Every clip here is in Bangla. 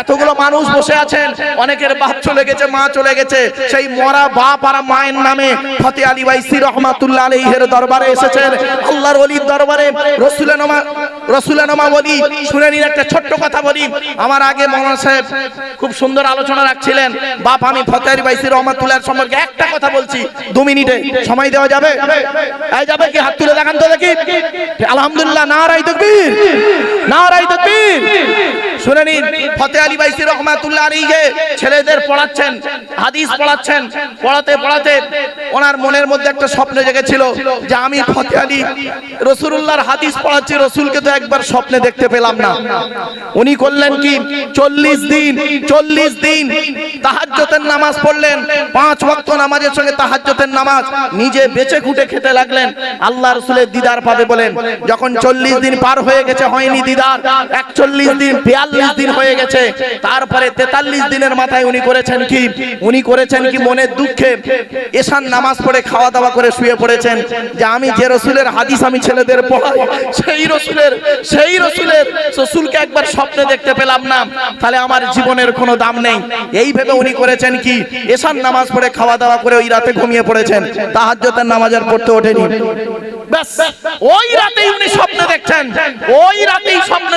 এতগুলো মানুষ বসে আছেন। অনেকের বাপ চলে গেছে, মা চলে গেছে। সেই মরা বাপ আর মায়ের নামে ফতে আলী বাইসি রহমাতুল্লাহ আলাইহির দরবারে এসেছেন। আল্লাহর ওলির দরবারে রসুলানমা রসুলানমা বলি, শুনে নিন একটা ছোট্ট কথা বলি। আমার আগে সাহেব খুব সুন্দর আলোচনা রাখছিলেন। বাপ আমি ফতে আলী বাইসি রহমাতুল্লাহ সম্পর্কে একটা কথা বলছি। দু মিনিটে সময় দেওয়া যাবে? যাবে কি? হাত তুলে দেখান তো দেখি। আলহামদুলিল্লাহ তকবীর। তকবীর। শুনে নিন আলী বাইসি রহমাতুল্লাহ ছেলেদের পড়াচ্ছেন, হাদিস পড়াচ্ছেন, পড়াতে পড়াতে ওনার মনের মধ্যে একটা স্বপ্ন জেগেছিল যে আমি ফতে আলী হাদিস পড়াচ্ছি, রসুলকে তো একবার স্বপ্নে দেখতে পেলাম না। উনি করলেন কি? চল্লিশ দিন চল্লিশ দিন তাহাজ্জতের নামাজ পড়লেন। পাঁচ ওয়াক্ত নামাজের সঙ্গে তাহাজ্জতের নামাজ নিজে বেঁচে খুঁটে খেতে লাগলেন। আল্লাহ রসুলের দিদার পাবে বলেন। যখন চল্লিশ দিন পার হয়ে গেছে, হয়নি দিদার। একচল্লিশ দিন, বিয়াল্লিশ দিন হয়ে গেছে। তারপরে তেতাল্লিশ দিনের মাথায় উনি করেছেন কি? উনি করেছেন কি মনের দুঃখে এশান নামাজ পড়ে খাওয়া দাওয়া করে শুয়ে পড়েছেন। যে আমি যে রসুলের হাদিস আমি ছেলেদের পড়াই, সেই রসুলের সেই রসুলের রসুলকে একবার স্বপ্নে দেখতে পেলাম না। তাহলে আমার জীবনের কোনো দাম নেই। এই ভেবে উনি করেছেন কি? এশান নামাজ পড়ে খাওয়া দাওয়া করে ওই রাতে ঘুমিয়ে পড়েছেন। তাহাজ্জতের নামাজ আর পড়তে ওঠেনি।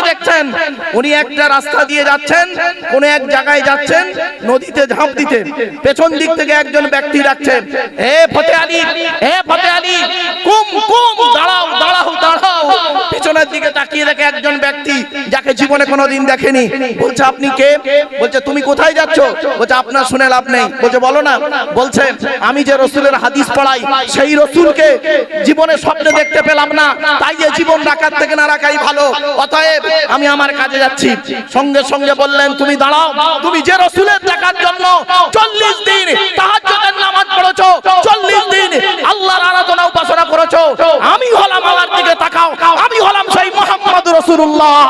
দেখছেন। উনি একটা রাস্তা দিয়ে যাচ্ছেন এক জায়গায় যাচ্ছেন, নদীতে ঝাঁপ দিতে। পেছন দিক থেকে একজন ব্যক্তি দাঁড়াও দাঁড়াও পেছনের দিকে তাকিয়ে দেখে একজন ব্যক্তি যাকে জীবনে কোনোদিন দেখেনি। বলছে, আপনি কে? বলছে, তুমি কোথায় যাচ্ছ? বলছে, আপনার শুনে লাভ নেই। বলছে, বলো না। বলছে, আমি যে রসুলের হাদিস পড়াই, সেই রসুলকে জীবনে স্বপ্নে দেখতে পেলাম না। তাই যে জীবন রাখার থেকে না রাখাই ভালো। অতএব আমি আমার কাজে যাচ্ছি। সঙ্গে সঙ্গে বললেন, তুমি দাঁড়াও। তুমি যে রসুলের দেখার জন্য চল্লিশ দিন তাহাজ্জুদের নামাজ পড়েছো চল্লিশ দিন আল্লাহর আরাধনা উপাসনা করেছ আমি হলাম আমার দিকে তাকাও আমি হলাম সেই মোহাম্মদ রসুল্লাহ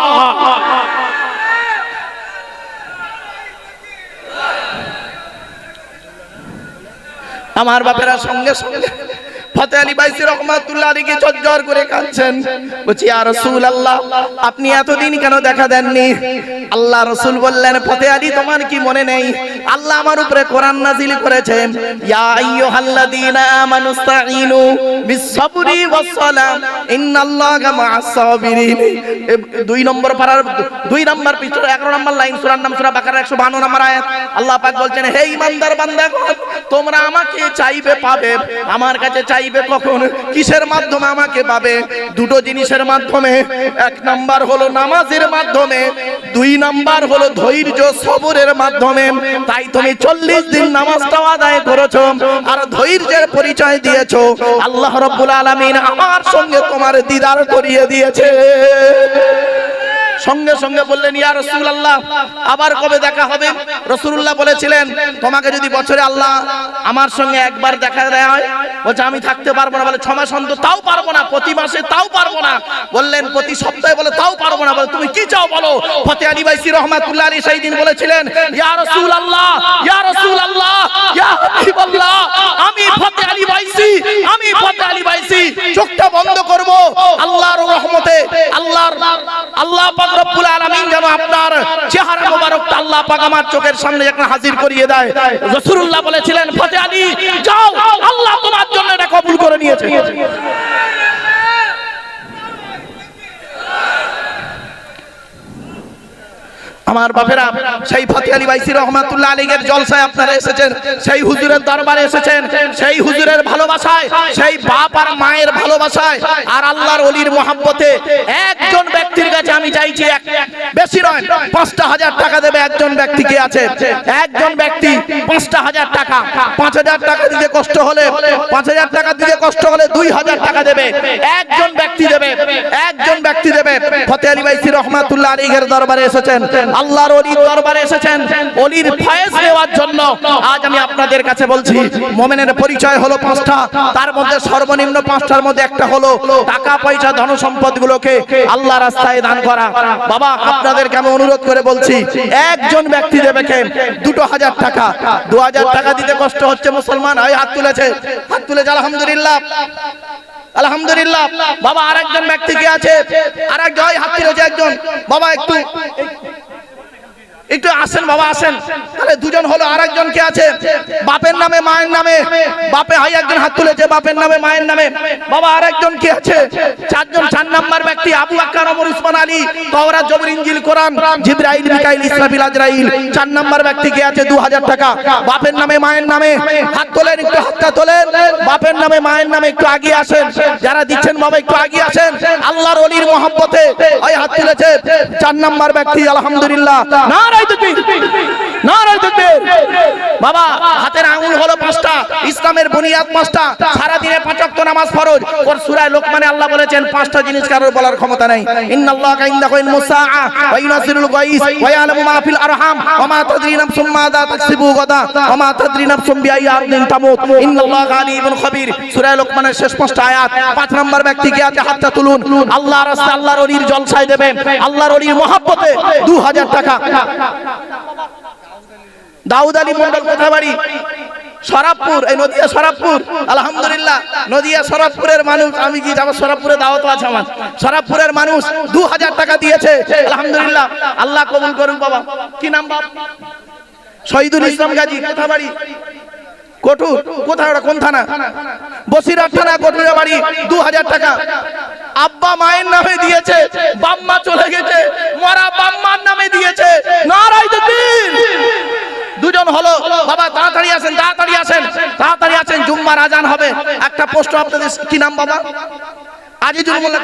আমার বাপেরা সঙ্গে সঙ্গে করে বলছি রসুল আল্লাহ আপনি এতদিন কেন দেখা দেননি? আল্লাহ রসুল বললেন, ফতে আলী, তোমার কি মনে নেই? আল্লাহ আমার উপরে কোরআন নাজিল করেছেন, ইয়া আইয়ুহাল্লাযীনা আমানুস্তাঈনু বিসসাবরি ওয়াসসালাম ইন্নাল্লাহা মা'আস সাবিরিন দুই নম্বর পারার দুই নম্বর পিছনে 11 নম্বর লাইন, সূরার নাম সূরা বাকারা 152 নম্বর আয়াত। আল্লাহ পাক বলছেন, হে ঈমানদার বান্দাগণ তোমরা আমাকে চাইবে পাবে, আমার কাছে চাইবে কখন? কিসের মাধ্যমে আমাকে পাবে? দুটো জিনিসের মাধ্যমে। এক নাম্বার হলো নামাজের মাধ্যমে, দুই নাম্বার হলো ধৈর্য সবরের মাধ্যমে। তাই তুমি চল্লিশ দিন নামাজটাও আদায় করেছ আর ধৈর্যের পরিচয় দিয়েছ। আল্লাহ রব্বুল আলামিন আমার সঙ্গে তোমার দিদার করিয়ে দিয়েছে। সঙ্গে সঙ্গে বললেন, ইয়া রাসূলুল্লাহ, আবার কবে দেখা হবে? রাসূলুল্লাহ বলেছিলেন, তোমাকে যদি বছরে আল্লাহ আমার সঙ্গে একবার দেখা দেয় হয়, বলছে, আমি থাকতে পারব না। বলে, ছ মাস অন্তর তাও পারব না, প্রতি মাসে তাও পারব না। বললেন, প্রতি সপ্তাহে বলে, তাও পারব না। বলে, তুমি কি চাও বলো? ফতে আলী বাইসি রহমাতুল্লাহ আলী সেই দিন বলেছিলেন, ইয়া রাসূলুল্লাহ ইয়া রাসূলুল্লাহ, ইয়া হাবিবাল্লাহ, আমি ফতে আলী বাইসি, আমি ফতে আলী বাইসি, চোখটা বন্ধ করব, আল্লাহর রহমতে, আল্লাহর, আল্লাহ পাক রব্বুল আলামিন যেন আপনার চেহারা মোবারকটা আল্লাহ পাক আমার চোখের সামনে একটা হাজির করিয়ে দেয়। রাসূলুল্লাহ বলেছিলেন, ফতে আলী, যাও, আল্লাহ তোমার জন্য এটা কবুল করে নিয়েছে। আমার বাপেরা, সেই ফতে আলী বাইসি রহমাতুল্লাহ আলীর জলসায় আপনারা এসেছেন, সেই হুজুরের দরবারে এসেছেন, সেই হুজুরের ভালোবাসায়, সেই বাপ আর মায়ের ভালোবাসায় আর আল্লাহর অলির মোহাব্বতে একজন ব্যক্তির কাছে আমি চাইছি এক, বেশি নয়, পাঁচটা হাজার টাকা দেবে একজন ব্যক্তি কে আছে? একজন ব্যক্তি পাঁচটা হাজার টাকা, পাঁচ হাজার টাকা দিতে কষ্ট হলে, পাঁচ হাজার টাকা দিতে কষ্ট হলে দুই হাজার টাকা দেবে, একজন ব্যক্তি দেবে, একজন ব্যক্তি দেবে। ফতে আলী বাইসি রহমাতুল্লাহ আলীর দরবারে এসেছেন আল্লাহর অলির দরবারে এসেছেন। অলির ফয়েজ নেওয়ার জন্য আজ আমি আপনাদের কাছে বলছি, মোমেনের পরিচয় হলো পাঁচটা, তার মধ্যে সর্বনিম্ন পাঁচটার মধ্যে একটা হলো টাকা, পয়সা ধন সম্পদ গুলোকে আল্লাহ রাস্তায় দান করা। বাবা, আপনাদেরকে আমি অনুরোধ করে বলছি, একজন ব্যক্তি দেবে কে দুটো হাজার টাকা। দু হাজার টাকা দিতে কষ্ট হচ্ছে মুসলমান ওই হাত তুলেছে। হাত তুলেছে আলহামদুলিল্লাহ। আলহামদুলিল্লাহ। বাবা, আরেকজন ব্যক্তি কে আছে? আরেকজন হাত তুলেছে একজন। বাবা, একটু একটু আসেন বাবা, আসেন। তাহলে দুজন হলো আরেকজন কে আছে? বাপের নামে, মায়ের নামে। বাপে হাই একজন হাত তুলেছে, বাপের নামে, মায়ের নামে। বাবা আরেকজন কে আছে? চারজন চার নাম্বার ব্যক্তি, আবু আক্কার, ওমর, উসমান, আলী, তওরা, জবর, ইনজিল, কোরআন, জিবরাইল, মিকাইল, ইসরাফিল, আজরাইল। চার নাম্বার ব্যক্তি কে আছে? 2000 টাকা। বাপের নামে, মায়ের নামে। হাত তোলেন, একটু হাতটা তোলেন। বাপের নামে, মায়ের নামে একটু আগিয়ে আসেন। যারা দিচ্ছেন বাবা, একটু আগিয়ে আসেন। আল্লাহর ওলির মহব্বতে ওই হাত তুলেছে। চার নাম্বার ব্যক্তি, আলহামদুলিল্লাহ। পাঁচ ওয়াক্ত নামাজ ফরজ। ওর সূরা লোকমানে আল্লাহ বলেছেন শেষ পাঁচটা ব্যক্তি কে হাতটা তুলুন। আল্লাহর আল্লাহর জলসায় দেবেন। আল্লাহর ওলির মহব্বতে 2000 টাকা। দাউদ মন্ডল কোথা বাড়ি সরাবপুর, এই নদিয়া সরাবপুর। আলহামদুলিল্লাহ, নদিয়া সরাবপুরের মানুষ, আমি কি যাব সরাবপুরে দাওয়াত আছে আমার। সরাবপুরের মানুষ দু হাজার টাকা দিয়েছে। আলহামদুলিল্লাহ, আল্লাহ কবুল করুন বাবা। কি নাম বাপ? শহীদুল ইসলাম গাজী কোথা বাড়ি কটুর কোথায় কোন থানা? বসিরহাট থানা কটুরে বাড়ি দু হাজার টাকা। আব্বা মায়ের নামে দিয়েছে, বাম্মা চলে গেছে, মরা বাম্মার নামে দিয়েছে। দুজন হলো, বাবা, তাড়াতাড়ি আসেন তাড়াতাড়ি আসেন তাড়াতাড়ি আসেন, জুম্মার আজান হবে। একটা পোস্ট আপনাদের, কি নাম বাবা? আজিজুল মোল্লা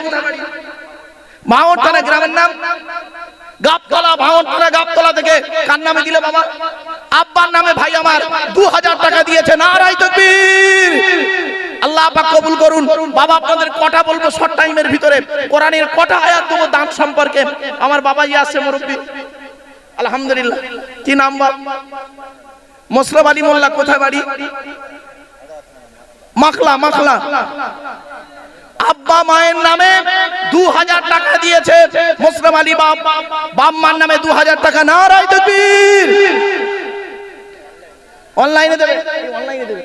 মাওর থানা গ্রামের নাম? গাবতলা ভাঙনতলা গাবতলা থেকে কার নামে দিলে বাবা। আব্বার নামে ভাই আমার দু হাজার টাকা দিয়েছে। নারাই তকবীর। আল্লাহ পাক কবুল করুন। বাবা, আপনাদের কটা বলব শর্ট টাইমের ভিতরে। কোরআনের কটা আয়াত দেবো দান সম্পর্কে। আমার বাবাই আসছে মুরব্বী। আলহামদুলিল্লাহ। কি নাম বাপ? মোসরফ আলী মোল্লা, কোথায় বাড়ি? মাখলা মাখলা। আব্বা মায়ের নামে দু হাজার টাকা দিয়েছে। মুসলিম আলী বাপ বাপ বাম্মার নামে দু হাজার টাকা। না রায় তকবীর। অনলাইনে দেবে? অনলাইনে দেবে।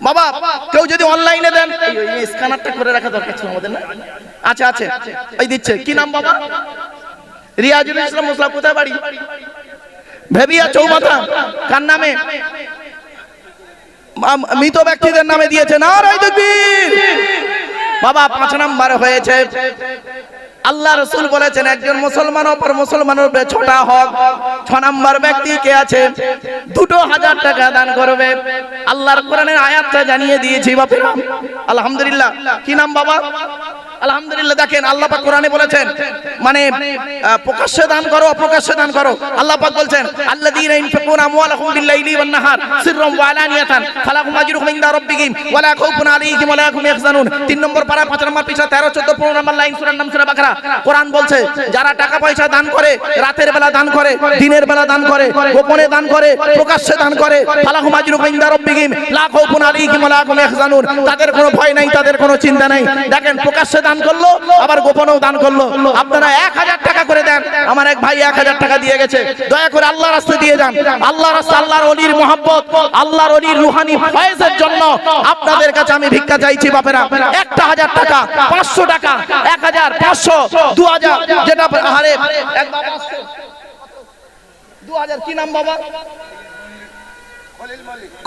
বাবা, কেউ যদি অনলাইনে দেন স্ক্যানারটা করে রাখা দরকার ছিল আমাদের, না? আচ্ছা আছে। এই দিচ্ছে। কি নাম বাবা? রিয়াজুল ইসলাম মুসলা, কোথায় বাড়ি? ভেবিয়া চৌমাথা, কার নামে? মৃত ব্যক্তিদের নামে দিয়েছে না রায় তকবীর। বাবা, পাঁচ নাম্বার হয়েছে। আল্লাহ রসুল বলেছেন, একজন মুসলমান অপর মুসলমানের ছোটা হক। ছ নম্বর ব্যক্তি কে আছে? দুটো হাজার টাকা দান করবে। আল্লাহর কোরআনের আয়াতটা জানিয়ে দিয়েছি, বাপেরা। আলহামদুলিল্লাহ। কি নাম বাবা? আলহামদুলিল্লাহ, দেখেন আল্লাহ পাক কোরআনে বলেছেন মানে প্রকাশ্যে দান করো, অপ্রকাশ্যে দান করো। আল্লাহ পাক বলছেন, আল্লাযীনা ইনফিকুনা আমওয়ালাহুম বিল-লাইলি ওয়ান-নাহার, সিররাম ওয়া আলানিয়াতান, ফালাহুম আজরুহুম ইনদা রাব্বিহিম ওয়া লা খাউফুন আলাইহিম ওয়া লা হুম ইয়াহজানুন। তিন নম্বর পারা, পাঁচ নম্বর পৃষ্ঠা 13 14 15 নম্বর লাইন সূরার নাম, সূরা বাকারা। কোরআন বলছে, যারা টাকা পয়সা দান করে, রাতের বেলা দান করে, দিনের বেলা দান করে, গোপনে দান করে, প্রকাশ্যে দান করে, ফালাহুম আজরুহুম ইনদা রাব্বিহিম, লা খাউফুন আলাইহিম ওয়া লা হুম ইয়াহজানুন। তাদের কোনো ভয় নাই, তাদের কোনো চিন্তা নাই। দেখেন, প্রকাশ্যে দান করল, আবার গোপনেও দান করল। আপনারা এক হাজার টাকা করে দেন, আমার এক ভাই এক হাজার টাকা দিয়ে গেছে। দয়া করে আল্লাহ রাস্তা দিয়ে যান। আল্লাহ রাস্তা আল্লাহর অলির মোহাব্বত, আল্লাহর অলির রুহানি ফয়েজের জন্য আপনাদের কাছে আমি ভিক্ষা চাইছি, বাপেরা। একটা হাজার টাকা, পাঁচশো টাকা, এক হাজার, পাঁচশো, দু হাজার, যেটা হারে দু হাজার, কি নাম বাবা?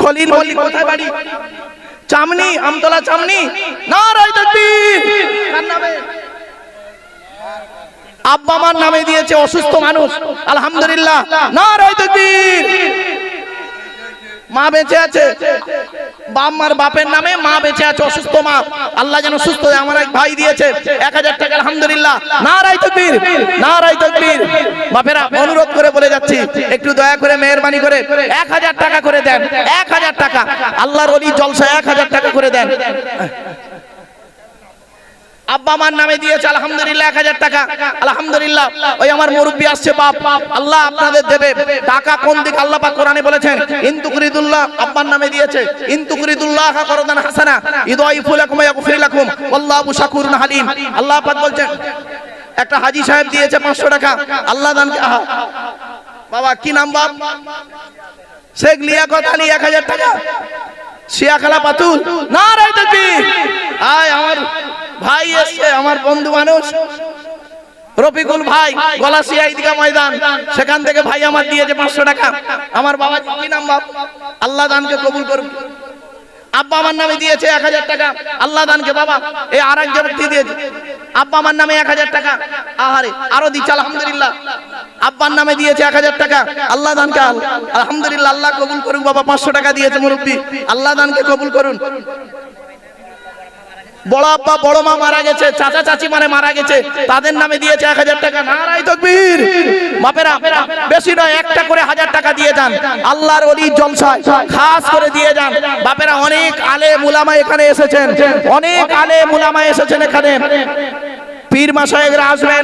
খলিল মল্লিক কোথায় বাড়ি? চামনি আমতলা চামনি। নারায় তাকবীর কার নামে আব্বা মার নামে দিয়েছে অসুস্থ মানুষ। আলহামদুলিল্লাহ। নারায় তাকবীর মা বেঁচে আছে। বাম্মার বাপের নামে মা বেঁচে আছে, অসুস্থ মা। আল্লাহ যেন সুস্থ হয়। আমার এক ভাই দিয়েছে। এক হাজার টাকা, আলহামদুলিল্লাহ। না রাই তকবীর না রাই তকবীর। বাপেরা, অনুরোধ করে বলে যাচ্ছি, একটু দয়া করে, মেহরবানি করে এক হাজার টাকা করে দেন, এক হাজার টাকা। আল্লাহর অলি জলসা এক হাজার টাকা করে দেন। আব্বা আমার নামে দিয়েছে, আলহামদুলিল্লাহ, এক হাজার টাকা। আলহামদুলিল্লাহ, ওই আমার মুরব্বী আসছে, বাপ। আল্লাহ আপনাদের দেবে। টাকা কোন দিক আল্লাহ পাক কোরআনে বলেছেন? ইনতুকরিদুল্লাহ, আব্বার নামে দিয়েছে। ইনতুকরিদুল্লাহ করদান হাসানা ইদাইফু লাকুম ইয়াগফির লাকুম আল্লাহু শাকুরুন হালিম। আল্লাহ পাক বলছেন, একটা হাজি সাহেব দিয়েছে 500 টাকা। আল্লাহ দান বাবা, কি নাম, বাপ? শেখ লিয়াকত আলী 1000 টাকা। শিয়াখালা পাতুল। না তাকবীর। আয় আমার ভাই এসছে, আমার বন্ধু মানুষ। রফিকুল ভাই গলাসিয়া ঈদগা ময়দান। সেখান থেকে ভাই আমার দিয়েছে পাঁচশো টাকা। আমার বাবা কি নাম বাপ আল্লাহ দানকে কবুল করুন আব্বা নামে দিয়েছে এক হাজার টাকা। আল্লাহ দানকে বাবা এই আর এক ব্যক্তি দিয়েছে। আব্বা আমার নামে এক হাজার টাকা। আহারে নামে দিয়েছে এক হাজার টাকা। আল্লাহ দানকে আল্লাহ কবুল বাবা পাঁচশো টাকা দিয়েছে আল্লাহ দানকে কবুল করুন। বড় আব্বা, বড় মা মারা গেছে, চাচা চাচি মানে মারা গেছে, তাদের নামে দিয়েছে এক হাজার টাকা। নারাই তকবীর। বাপেরা, বেশি নয়, একটা করে হাজার টাকা দিয়ে যান। আল্লাহর অলি জলসায় খাস করে দিয়ে যান। বাপেরা, অনেক আলে মুলামা এখানে এসেছেন। অনেক আলে মুলামা এসেছেন এখানে। পীর মাসায়েরা আসবেন,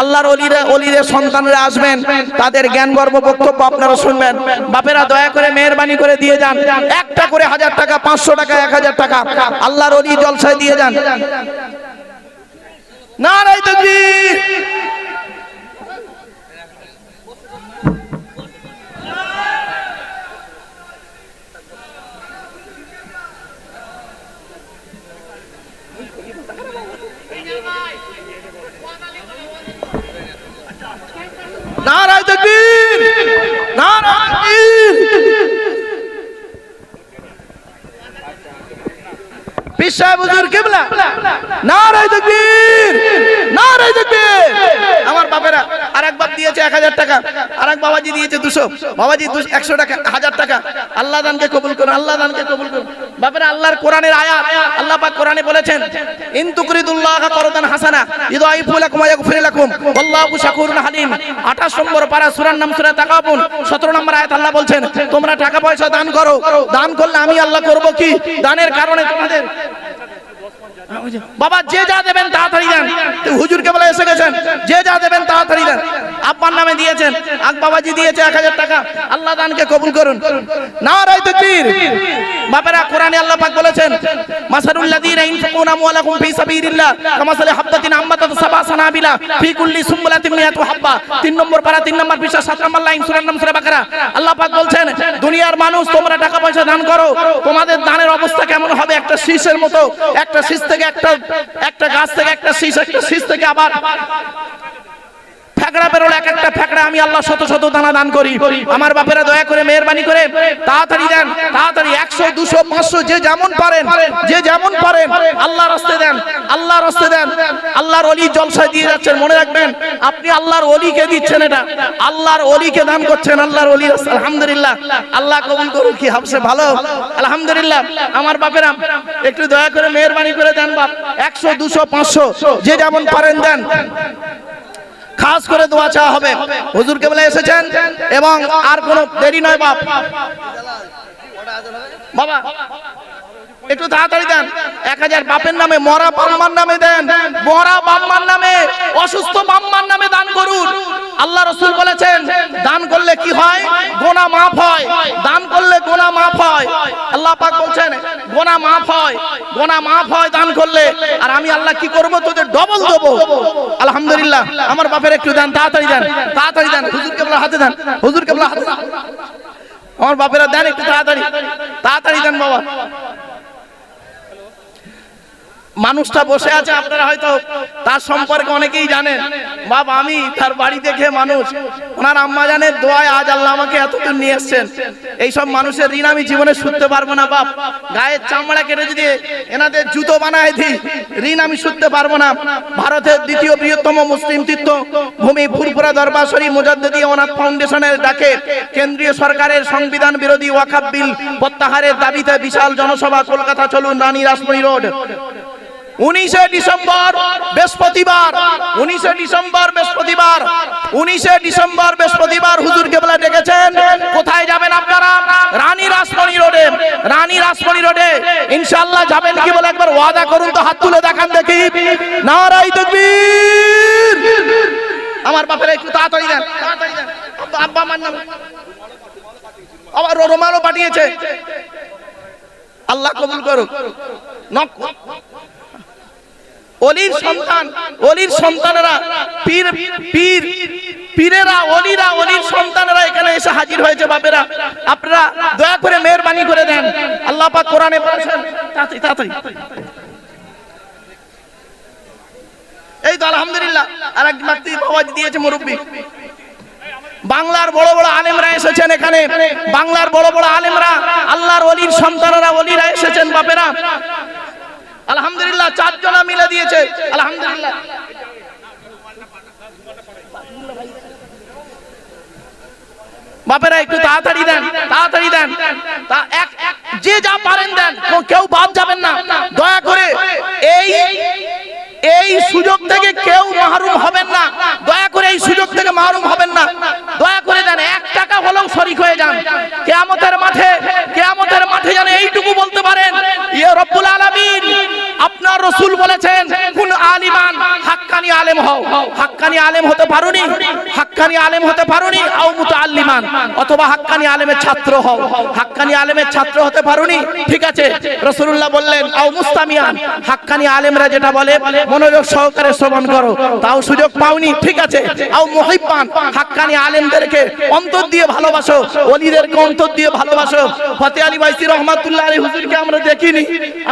আল্লাহর অলিরা অলিরে সন্তানরা আসবেন, তাদের জ্ঞান গর্ব বক্তব্য আপনারা শুনবেন। বাপেরা দয়া করে মেহরবানি করে দিয়ে যান। একটা করে হাজার টাকা, পাঁচশো টাকা, এক হাজার টাকা আল্লাহর অলি জলসায় দিয়ে যান। না নারাই তকবীর নারায় তকবীর নারায় তকবীর হুজুর, কিবলা? আমার বাপ দিয়েছে 1000 টাকা, আরেক বাবাজি দিয়েছে দুশো। বাবাজি 100 টাকা, হাজার টাকা। আল্লাহ দানকে কবুল করুন, আল্লাহ দানকে কবুল করুন। ইন তুকরিদুল্লাহ হাসানা ইদাইফু লাকুম ওয়া ইয়াগফির লাকুম আল্লাহু শাকুরুন হালিম। 28 নম্বর পারা নাম সূরা তাকাবুন 17 নম্বর আয়াত আল্লাহ বলছেন, তোমরা টাকা পয়সা দান করো, দান করলে আমি আল্লাহ করব কি? দানের কারণে তোমাদের বাবা, যে যা দেবেন তাড়াতাড়ি দেন। হুজুরকে বলে এসে গেছেন, যে যা দেবেন তাড়াতাড়ি দেন। আব্বার নামে দিয়েছেন আক বাবাজি দিয়েছে এক হাজার টাকা। আল্লাহ দানকে কবুল করুন। না রাই তকবীর বাপেরা, কোরআনে আল্লাহ পাক বলেছেন মাসারুল্লাযীনা ইনফাকুনা আমওয়ালাকুম ফি সাবিলিল্লাহ কামাসালি হাববাতিন আম্মাতাত সাবা সানাবিলা, ফি কুল্লি সুম্বুলাতিন মিয়াতু হাব্বা। তিন নম্বর পারা তিন নম্বর পৃষ্ঠা, সাত নম্বর লাইন, সূরার নাম, সূরা বাকারা। আল্লাহ পাক বলছেন, দুনিয়ার মানুষ, তোমরা টাকা পয়সা দান করো। তোমাদের দানের অবস্থা কেমন হবে? একটা শীষের মতো, একটা শীষ থেকে একটা একটা গাছ থেকে একটা শীষ একটা শীষ থেকে আবার ফেকড়া বেরোলো, এক একটা ফেকড়া আমি আল্লাহ শত শত দানা দান করি। আমার বাপেরা দয়া করে মেহরবানি করে, তাড়াতাড়ি দেন, তাড়াতাড়ি একশো, দুশো, পাঁচশো, যে যেমন পারেন, যে যেমন পারেন আল্লাহ রাস্তে দেন আল্লাহ রাস্তে দেন, আল্লাহর অলি জলসায় দিয়ে যাচ্ছেন, মনে রাখবেন, আপনি আল্লাহর অলিকে দিচ্ছেন এটা। আল্লাহর অলিকে দান করছেন, আল্লাহর অলি আলহামদুলিল্লাহ। আল্লাহ কবুল করুন কি হাবসে ভালো। আলহামদুলিল্লাহ। আমার বাপেরা, একটু দয়া করে মেহরবানি করে দেন বাপ। একশো, দুশো, পাঁচশো, যে যেমন পারেন দেন। খাস করে দোয়া চাওয়া হবে। হুজুর কেবলা এসেছেন এবং আর কোনো দেরি নয় বাপ। বাবা, একটু তাড়াতাড়ি দেন। এক হাজার বাপের নামে, মরা বাম্মার নামে দেন। মরা বাম্মার নামে, অসুস্থ বাম্মার নামে দান করুন। আল্লাহ রসুল বলেছেন দান করলে কি হয়? গোনা মাফ হয়। দান করলে গোনা মাফ হয়। আল্লাহ পাক বলছেন, গোনা মাফ হয়। গোনা মাফ হয় দান করলে। আর আমি আল্লাহ কি করব? তোদের ডবল দেবো। আলহামদুলিল্লাহ। আমার বাপের একটু দেন, তাড়াতাড়ি দেন। তাড়াতাড়ি দেন। হুজুর কেবলা হাতে দেন। হুজুর কেবলা হাতে আমার বাপেরা দেন একটু তাড়াতাড়ি। তাড়াতাড়ি দেন বাবা। মানুষটা বসে আছে, আপনারা হয়তো তার সম্পর্কে অনেকেই জানেন। বাপ, আমি তার বাড়ি দেখে মানুষ। ওনার আম্মা জানের দোয়ায় আজ আল্লাহ আমাকে এতদূর নিয়ে এসছেন। এইসব মানুষের ঋণ আমি জীবনে শুনতে পারব না, বাপ। গায়ের চামড়া কেটে যদি এনাদের জুতো বানায় দিই, ঋণ আমি শুনতে পারব না। ভারতের দ্বিতীয় বৃহত্তম মুসলিম তীর্থ, ভূমি ফুরফুরা দরবার শরীফ মুজাদ্দিদি অনাথ ফাউন্ডেশনের ডাকে কেন্দ্রীয় সরকারের সংবিধান বিরোধী ওয়াকাব বিল প্রত্যাহারের দাবিতে বিশাল জনসভা কলকাতা চলুন রানী রাসমণি রোড। উনিশে ডিসেম্বর বৃহস্পতিবার, উনিশে ডিসেম্বর বৃহস্পতিবার, উনিশে ডিসেম্বর বৃহস্পতিবার হুজুর কেবলা ডেকেছেন। কোথায় যাবেন আপনারা? রানী রাসমণি রোডে। রানী রাসমণি রোডে। ইনশাল্লাহ যাবেন কি বলে একবার ওয়াদা করুন তো, হাত তুলে দেখান দেখি। নারাই তকবীর। আমার বাপের একটু তাড়াতাড়ি দেন। আব্বা আমার নাম। আবার রোমানও পাঠিয়েছে। আল্লাহ কবুল করুক। অলির সন্তান অলির সন্তানেরা পীর পীর পীরেরা অলিরা অলির সন্তানেরা এখানে এসে হাজির হয়েছে বাপেরা। আপনারা দয়া করে মেহরবানি করে দেন। আল্লাহ পাক কোরআনে বলেছেন তাড়াতাড়ি তাড়াতাড়ি। এই তো আলহামদুলিল্লাহ আর এক ব্যক্তি বাবাজি দিয়েছে মুরব্বী। বাংলার বড় বড় আলেমরা এসেছেন এখানে। বাংলার বড় বড় আলেমরা আল্লাহর অলির সন্তানরা অলিরা এসেছেন বাপেরা। আলহামদুলিল্লাহ, চারজনা মিলে দিয়েছে। আলহামদুলিল্লাহ। বাপেরা, একটু তাড়াতাড়ি দেন তাড়াতাড়ি দেন। এক যে যা পারেন দেন কেউ বাদ যাবেন না। দয়া করে এই এই সুযোগ থেকে কেউ মাহরুম হবেন না। দয়া করে এই সুযোগ থেকে মাহরুম হবেন না। দয়া করে দেন, এক টাকা হলেও শরিক হয়ে যান। কেয়ামতের মাঠে কেয়ামতের মাঠে যেন এইটুকু বলতে পারেন আপনার রসুল বলেছেন, কোন আলিমান, হাক্কানি আলেম হও। হাক্কানি আলেম হতে পারোনি, হাক্কানি আলেম হতে পারোনি, আও মুতাআল্লিমান, অথবা হাক্কানি আলেমের ছাত্র হও। হাক্কানি আলেমের ছাত্র হতে পারোনি, ঠিক আছে। রাসূলুল্লাহ বললেন, আও মুস্তামিয়ান, হাক্কানি আলেমরা যেটা বলে, মনোযোগ সহকারে শ্রবণ করো। তাও সুযোগ পাওনি, ঠিক আছে। আও মুহিব্বান, হাক্কানি আলেমদেরকে অন্তর দিয়ে ভালোবাসো, ওলিদেরকে অন্তর দিয়ে ভালোবাসো। ফতে আলী বাইসি রহমাতুল্লাহ আলী হুজুরকে আমরা দেখিনি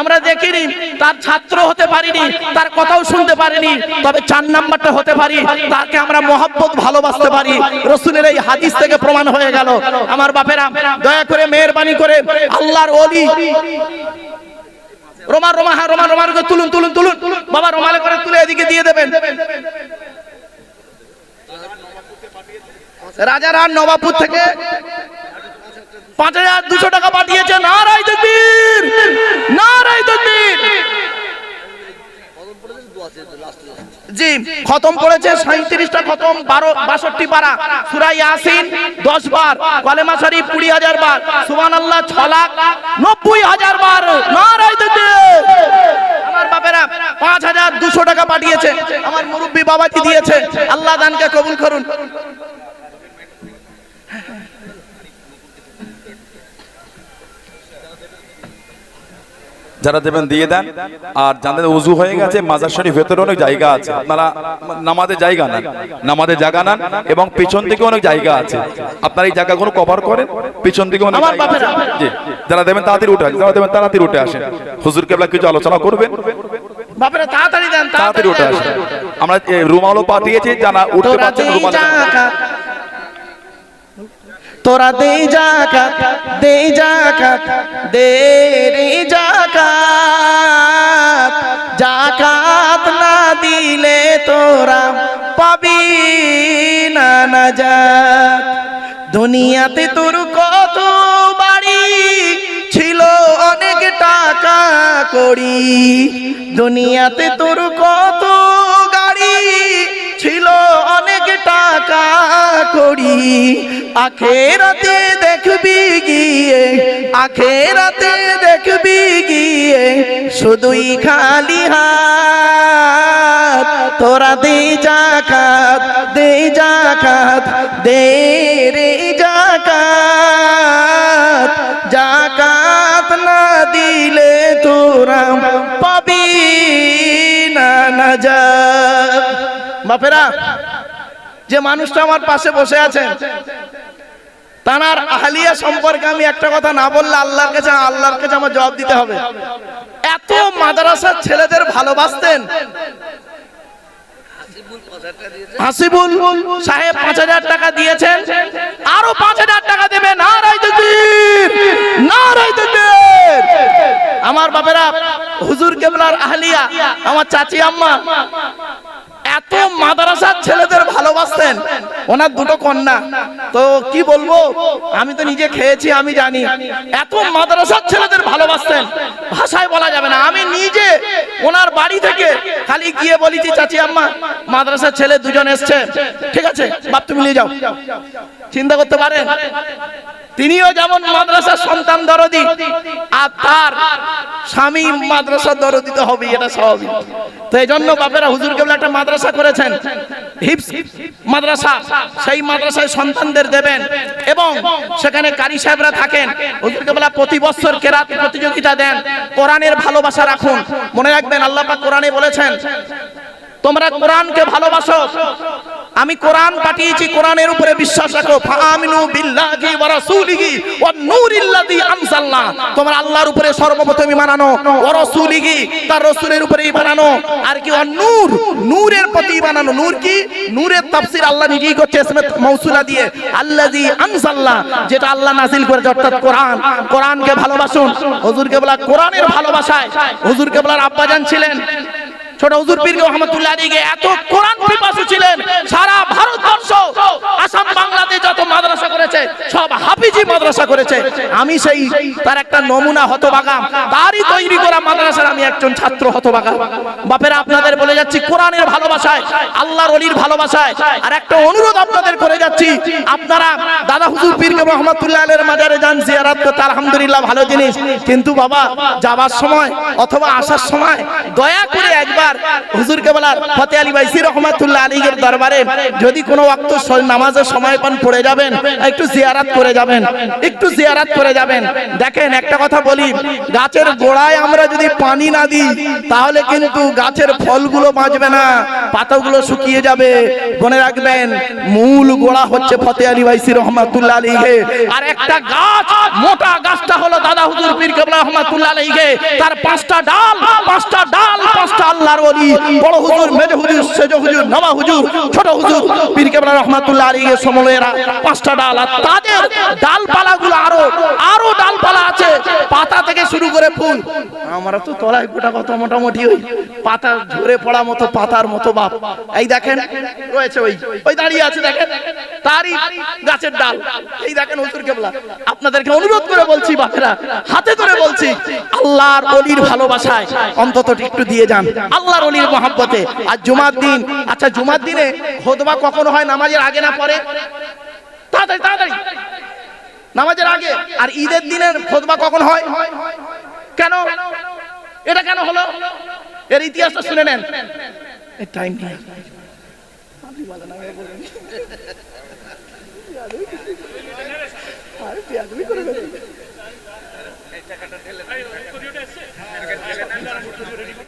আমরা দেখিনি। তার ছাত্র হতে পারিনি, তার কথাও শুনতে পারিনি, তবে চার নাম্বারটা হতে পারি, তাকে আমরা মহব্বত ভালোবাসতে পারি। রসুলের এই হাদিস থেকে প্রমাণ হয়ে গেল। আমার বাপেরা, দয়া করে মেহরবানি করে আল্লাহর অলি রোমা রোমা হ্যাঁ রোমা, রোমার তুলুন তুলুন তুলুন। বাবা রোমালে করে তুলে এদিকে দিয়ে দেবেন। রাজারহাট নবাবপুর থেকে পাঁচ হাজার দুশো টাকা পাঠিয়েছে নারাই তকবীর নারাই তকবীর জি খতম করেছে সাঁত্রিশটা খতম, বারো, বাষট্টি পারা। সুরাই আসিন দশ বার, কলেমা সারি কুড়ি হাজার বার সুবান আল্লাহ ছ লাখ, নব্বই হাজার বার তকবীর আমার পাঁচ হাজার দুশো টাকা পাঠিয়েছে, আমার মুরব্বী বাবাজি দিয়েছে, আল্লাহ দানকে কবুল করুন। যারা দেবেন দিয়ে দেন। আর যাদের উজু হয়ে গেছে মাজার শরীফ ভেতরে অনেক জায়গা আছে। আপনারা নামাজের জায়গা নেন নামাজের জায়গা নেন এবং পিছন দিকে অনেক জায়গা আছে। আপনারা এই জায়গাগুলো কভার করেন পিছন দিকে অনেক। জি যারা দেবেন তাড়াতাড়ি উঠে আসেন যারা দেবেন তাড়াতাড়ি উঠে আসেন। হুজুর কেবলা কিছু আলোচনা করবেন? বাপেরা তাড়াতাড়ি দেন তাড়াতাড়ি উঠে আসেন। আমরা রুমালও পাঠিয়েছি যারা উঠতে পারছেন রুমাল। তোরা দেই দে রে তোরা পাবি না নাজাত। দুনিয়াতে তোর কত বাড়ি ছিল, অনেক টাকা করি দুনিয়াতে তোর কত গাড়ি ছিল, অনেক টাকা করি আখেরাতে দেখবি গিয়ে, আখেরাতে দেখবি গিয়ে, শুধুই খালি হাত, তোরা দে জাকাত দে জাকাত, দে রে জাকাত। জাকাত না দিলে তোরা পাবি না নাজাত বাপেরা, যে মানুষটা আমার পাশে বসে আছেন তানার আহলিয়া সম্পর্কে আমি একটা কথা না বললে আল্লাহর কাছে আল্লাহর কাছে আমার জবাব দিতে হবে। এত মাদ্রাসার ছেলেদের ভালোবাসতেন। হাসিবুল সাহেব পাঁচ হাজার টাকা দিয়েছেন। আরও পাঁচ হাজার টাকা দেবে না আমার বাপেরা হুজুর কেবলার আহলিয়া, আমার চাচি আম্মা মাদ্রাসার ছেলেদের ভালোবাসতেন? ওনার দুটো কন্যা। তো কি বলব? আমি তো নিজে খেয়েছি, আমি জানি। এত মাদ্রাসার ছেলেদের ভালোবাসতেন। ভাষায় বলা যাবে না। আমি নিজে ওনার বাড়ি থেকে খালি গিয়ে বলেছি, চাচি, আম্মা, মাদ্রাসার ছেলে দুজন এসছে। ঠিক আছে? বাপ, তুমি নিয়ে যাও। চিন্তা করতে পারেন? তিনিও যেমন মাদ্রাসার সন্তান দরদি, আর তার স্বামী মাদ্রাসার দরদি তো হবে এটা স্বাভাবিক। তো এই জন্য বাপেরা হুজুর কেবল একটা মাদ্রাসা করেছেন, হিপস মাদ্রাসা, সেই মাদ্রাসায় সন্তানদের দেবেন। এবং সেখানে কারি সাহেবরা থাকেন হুজুর কেবলা প্রতি বছর কেরাত প্রতিযোগিতা দেন, কোরআনের ভালোবাসা রাখুন। মনে রাখবেন, আল্লাহ কোরআনে বলেছেন, তোমরা কোরআনকে ভালোবাসো আমি কোরআন পাঠিয়েছি, কোরআনের উপরে বিশ্বাস রাখো। ফামিনু বিল্লাহি ওয়া রাসূলিহি ওয়ান নূরিল্লাযী আনজালনা। তোমার আল্লাহর উপরে সর্বপ্রথম ঈমান আনো ওয়া রাসূলিহি, তার রাসূলের উপরে ঈমান আনো আর কি ওয়ান নূর, নূরের প্রতি ঈমান আনো নূর কি? নূরের তাফসীর আল্লাহ নিজেই করছে ইসমে মাউসুলা দিয়ে। আল্লাযী আনজালনা, যেটা আল্লাহ নাযিল করেছে, অর্থাৎ কোরআন। কোরআনকে ভালোবাসুন। হুজুরকে বলা কোরআনের ভালোবাসায়। হুজুরকে বলার আব্বাজান ছিলেন। ছোট হুজুর পীর রহমতুল্লাহ আলীকে এত কোরআন পিপাসু ছিলেন, সারা ভারতবর্ষ, আসাম, বাংলাদেশ যত মাদ্রাসা করেছে, সব হাফিজি মাদ্রাসা করেছে। আমি সেই তার একটা নমুনা হতবাগা। তারই তৈরি করা মাদ্রাসার আমি একজন ছাত্র হতবাগা। বাপেরা, আপনাদের বলে যাচ্ছি, কোরআনের ভালোবাসায়, আল্লাহর অলির ভালোবাসায়। আর একটা অনুরোধ আপনাদের করে যাচ্ছি, আপনারা দাদা হুজুর পীর রহমতুল্লাহ আলের মাজারে যান, জিয়ারাত করতে, আলহামদুলিল্লাহ, ভালো জিনিস। কিন্তু বাবা যাবার সময় অথবা আসার সময় দয়া করে একবার হুজুরকে বলার, ফতে আলী ভাই সির রহমাতুল্লাহ আলীর দরবারে যদি কোনো ওয়াক্ত নামাজের সময় পান পড়ে যাবেন, একটু জিয়ারাত করে যাবেন। একটু জিয়ারাত করে যাবেন। দেখেন, একটা কথা বলি, গাছের গোড়ায় আমরা যদি পানি না দিই, তাহলে কিন্তু গাছের ফলগুলো বাঁচবে না, পাতাগুলো শুকিয়ে যাবে। মনে রাখবেন, মূল গোড়া হচ্ছে ফতে আলী ভাই সির রহমাতুল্লাহ আলীকে আর একটা গাছ, মোটা গাছটা হলো দাদা হুজুর পীর কেবলা রহমাতুল্লাহ আলীকে তার পাঁচটা ডাল পাঁচটা ডাল, পাঁচটা আল্লাহর ওলি। বড় হুজুর, মেজ হুজুর, সেজ হুজুর, নবা হুজুর, ছোট হুজুর, পীর কেবলা রহমাতুল্লাহ আলীকে সমলেরা পাঁচটা ডাল। আর তাদের ডালপালাগুলো আরও আরও ডালপালা আছে। পাতা থেকে শুরু করে ফুল। আমরা তো তলায় গোটা কত মোটামুটি ওই পাতা ঝরে পড়া মতো, পাতার মতো বাপ। এই দেখেন, রয়েছে ওই ওই দাঁড়িয়ে আছে, দেখেন। তারই গাছের ডাল। এই দেখেন হুজুর কেবলা। আপনাদেরকে অনুরোধ করে বলছি, বাপেরা, হাতে ধরে বলছি, আল্লাহর অলির ভালোবাসায় অন্তত একটু দিয়ে যান। আল্লাহর অলির মহাব্বতে। আর জুমার দিন আচ্ছা জুমার দিনে খোদবা কখনো হয় নামাজের আগে না পরে? তাড়াতাড়ি তাড়াতাড়ি। নামাজের আগে আর ঈদের দিনের খোদবা কখন হয়? কেন? এটা কেন হলো? এর ইতিহাসটা শুনে নেন। টাইম নেই।